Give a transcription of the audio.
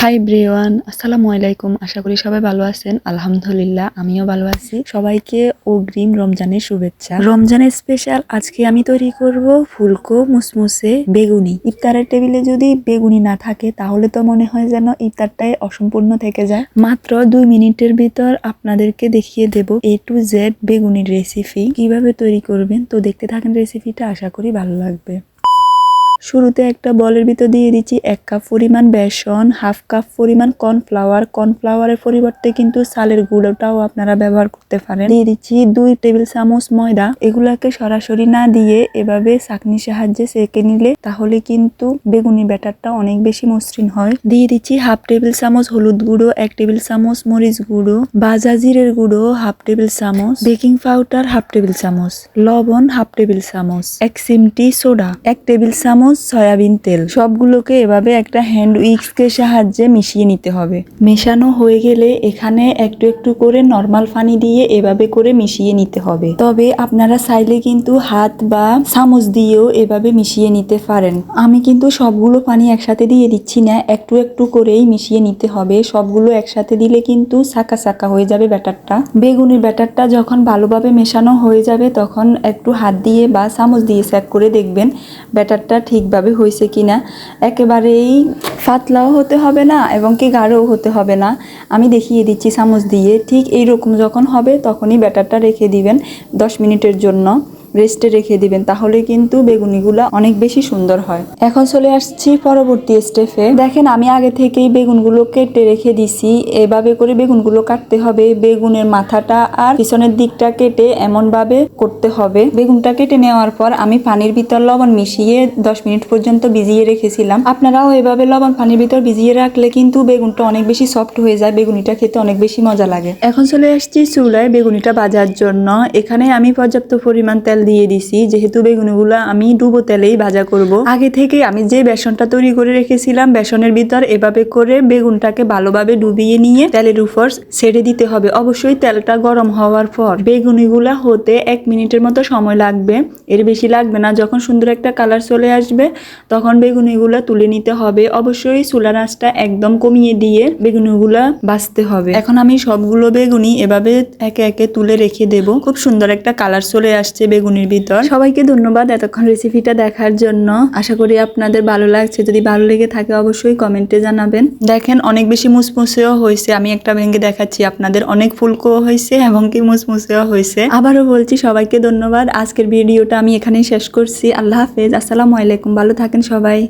High ব্রেওয়ান, আসসালামু আলাইকুম। আশা করি সবাই ভালো আছেন। আলহামদুলিল্লাহ, আমিও ভালো আছি। সবাইকে অগ্রিম রমজানের শুভেচ্ছা। রমজানের স্পেশাল আজকে আমি তৈরি করব ফুলকো মুসমুসে বেগুনি। ইফতারের টেবিলে যদি বেগুনি না থাকে, তাহলে তো মনে হয় যেন ইফতারটাই অসম্পূর্ণ থেকে যায়। মাত্র দুই মিনিটের ভিতর আপনাদেরকে দেখিয়ে দেব এ টু জেড বেগুনির রেসিপি কীভাবে তৈরি করবেন? তো দেখতে থাকেন রেসিপিটা আশা করি ভালো লাগবে। শুরুতে একটা বলের ভিতর দিয়ে দিচ্ছি এক কাপ পরিমাণ বেসন, হাফ কাপ পরিমাণ কর্নফ্লাওয়ার। কর্নফ্লাওয়ারের পরিবর্তে কিন্তু সালের গুঁড়োটাও আপনারা ব্যবহার করতে পারেন। দিয়ে দিচ্ছি দুই টেবিল চামচ ময়দা। এগুলাকে সরাসরি না দিয়ে এভাবে চাকনির সাহায্যে সেকে নিলে তাহলে কিন্তু বেগুনি ব্যাটারটা অনেক বেশি মসৃণ হয়। দিয়ে দিচ্ছি হাফ টেবিল চামচ হলুদ গুঁড়ো, এক টেবিল চামচ মরিচ গুঁড়ো, বাজা জিরের গুঁড়ো, হাফ টেবিল চামচ, বেকিং পাউডার হাফ টেবিল চামচ, লবণ হাফ টেবিল চামচ, এক চিমটি সোডা, এক টেবিল চামচ সয়াবিন তেল। সবগুলোকে এভাবে একটা হ্যান্ড উইক্সকে সাহায্যে মিশিয়ে নিতে হবে। মেশানো হয়ে গেলে এখানে একটু একটু করে নর্মাল পানি দিয়ে এভাবে করে মিশিয়ে নিতে হবে। তবে আপনারা চাইলে কিন্তু হাত বা চামচ দিয়েও এভাবে মিশিয়ে নিতে পারেন। আমি কিন্তু সবগুলো পানি একসাথে দিয়ে দিচ্ছি না, একটু একটু করেই মিশিয়ে নিতে হবে। সবগুলো একসাথে দিলে কিন্তু সাকা সাকা হয়ে যাবে ব্যাটারটা। বেগুনের ব্যাটারটা যখন ভালোভাবে মেশানো হয়ে যাবে, তখন একটু হাত দিয়ে বা চামচ দিয়ে চেক করে দেখবেন ব্যাটারটা ঠিকভাবে হয়েছে কি না একেবারেই ফাতলাও হতে হবে না এবং কি গাঢ়ও হতে হবে না। আমি দেখিয়ে দিচ্ছি চামচ দিয়ে, ঠিক এইরকম যখন হবে তখনই ব্যাটারটা রেখে দিবেন দশ মিনিটের জন্য। রেস্টে রেখে দিবেন, তাহলে কিন্তু বেগুনিগুলো অনেক বেশি সুন্দর হয়। এখন চলে আসছি পরবর্তী স্টেপে। দেখেন, আমি আগে থেকেই বেগুনগুলো কেটে রেখে দিছি। এভাবে করে বেগুনগুলো কাটতে হবে। বেগুনের মাথাটা আর পিছনের দিকটা কেটে এমন ভাবে করতে হবে। বেগুনটা কেটে নেওয়ার পর আমি পানির ভিতর লবণ মিশিয়ে দশ মিনিট পর্যন্ত ভিজিয়ে রেখেছিলাম। আপনারাও এভাবে লবণ পানির ভিতর ভিজিয়ে রাখলে কিন্তু বেগুনটা অনেক বেশি সফট হয়ে যায়। বেগুনিটা খেতে অনেক বেশি মজা লাগে। এখন চলে আসছি চুলায় বেগুনিটা বাজার জন্য। এখানে আমি পর্যাপ্ত পরিমাণ তেল দিয়ে দিছি, যেহেতু বেগুনগুলো আমি ডুবো তেলেই ভাজা করব। আগে থেকে আমি যে বেসনটা তৈরি করে রেখেছিলাম, বেসনের ভিতর এভাবে করে বেগুনটাকে ভালোভাবে ডুবিয়ে নিয়ে তেলের উপর ছেড়ে দিতে হবে। অবশ্যই তেলটা গরম হওয়ার পর বেগুনিগুলা হতে এক মিনিটের মতো সময় লাগবে। এর বেশি লাগবে না, যখন সুন্দর একটা কালার চলে আসবে, তখন বেগুনিগুলা তুলে নিতে হবে। অবশ্যই চুলার আঁচটা একদম কমিয়ে দিয়ে বেগুনিগুলা বাছতে হবে। এখন আমি সবগুলো বেগুনি এভাবে একে একে তুলে রেখে দেব। খুব সুন্দর একটা কালার চলে আসছে বেগুনির ভিতর। সবাইকে ধন্যবাদ এতক্ষণ রেসিপিটা দেখার জন্য। আশা করি আপনাদের ভালো লাগছে। যদি ভালো লেগে থাকে অবশ্যই কমেন্টে জানাবেন। দেখেন অনেক বেশি মুসমুসেও হয়েছে। আমি একটা ভেঙে দেখাচ্ছি। আপনাদের অনেক ফুলকো হয়েছে এবং কি মুসমুসেও হয়েছে। আবারও বলছি, সবাইকে ধন্যবাদ। আজকের ভিডিওটা আমি এখানেই শেষ করছি। আল্লাহ হাফেজ। আসসালামু আলাইকুম। ভালো থাকেন সবাই।